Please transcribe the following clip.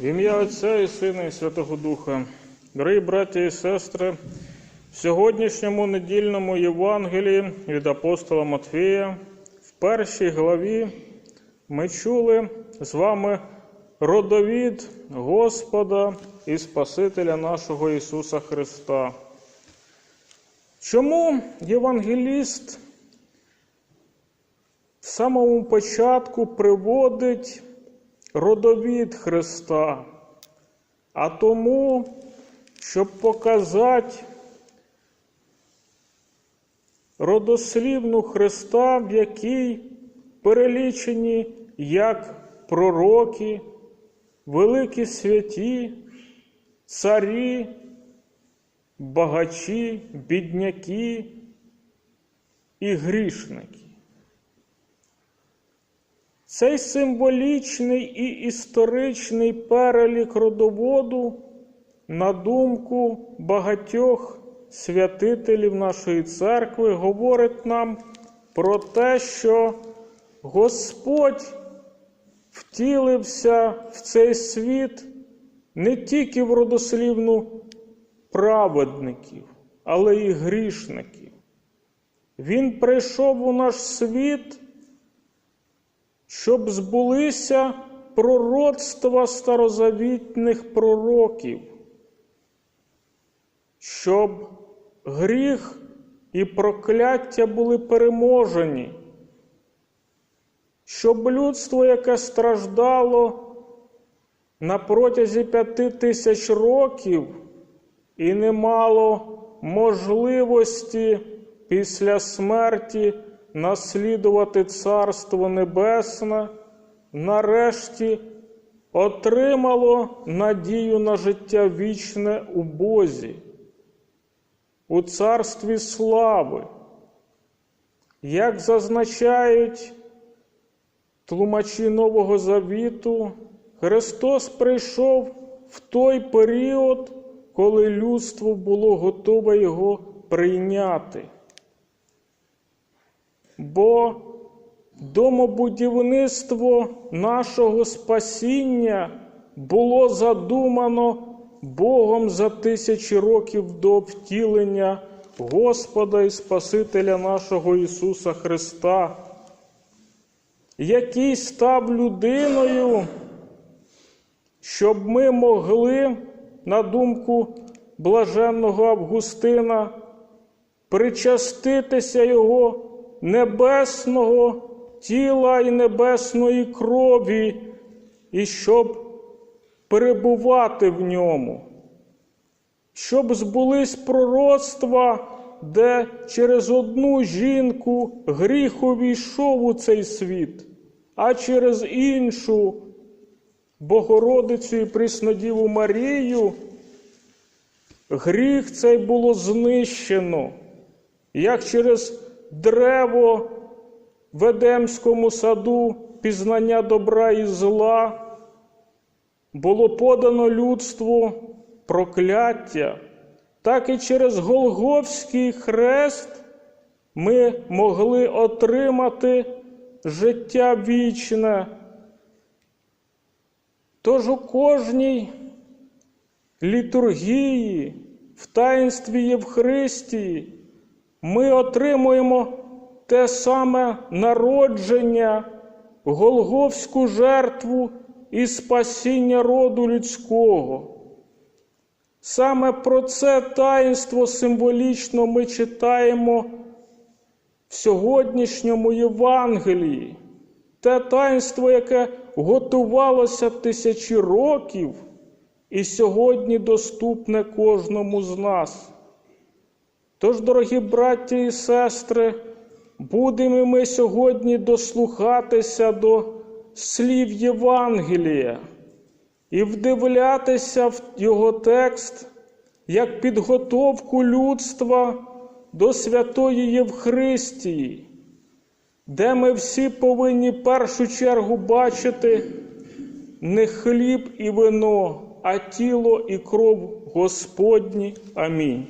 В ім'я Отця і Сина і Святого Духа. Дорогі браті і сестри, в сьогоднішньому недільному Євангелії від апостола Матфія в першій главі ми чули з вами родовід Господа і Спасителя нашого Ісуса Христа. Чому євангеліст в самому початку приводить родовід Христа, а тому, щоб показати родослівну Христа, в якій перелічені як пророки, великі святі, царі, багачі, бідняки і грішники. Цей символічний і історичний перелік родоводу, на думку багатьох святителів нашої церкви, говорить нам про те, що Господь втілився в цей світ не тільки в родослівну праведників, але й грішників. Він прийшов у наш світ щоб збулися пророцтва старозавітних пророків, щоб гріх і прокляття були переможені, щоб людство, яке страждало на протязі п'яти тисяч років і не мало можливості після смерті наслідувати Царство Небесне, нарешті отримало надію на життя вічне у Бозі, у царстві слави. Як зазначають тлумачі Нового Завіту, Христос прийшов в той період, коли людство було готове Його прийняти бо домобудівництво нашого спасіння було задумано Богом за тисячі років до втілення Господа і Спасителя нашого Ісуса Христа, який став людиною, щоб ми могли, на думку блаженного Августина, причаститися Його небесного тіла і небесної крові, і щоб перебувати в ньому, щоб збулись пророцтва, де через одну жінку гріх увійшов у цей світ, а через іншу Богородицю і Приснодіву Марію. Гріх цей було знищено, як через древо в Едемському саду пізнання добра і зла, було подано людству прокляття, так і через Голговський хрест ми могли отримати життя вічне. Тож у кожній літургії, в таїнстві Євхристії ми отримуємо те саме народження, Голговську жертву і спасіння роду людського. Саме про це таїнство символічно ми читаємо в сьогоднішньому Євангелії, те таїнство, яке готувалося тисячі років і сьогодні доступне кожному з нас. Тож, дорогі браті і сестри, будемо ми сьогодні дослухатися до слів Євангелія і вдивлятися в його текст як підготовку людства до святої Євхристії, де ми всі повинні в першу чергу бачити не хліб і вино, а тіло і кров Господні. Амінь.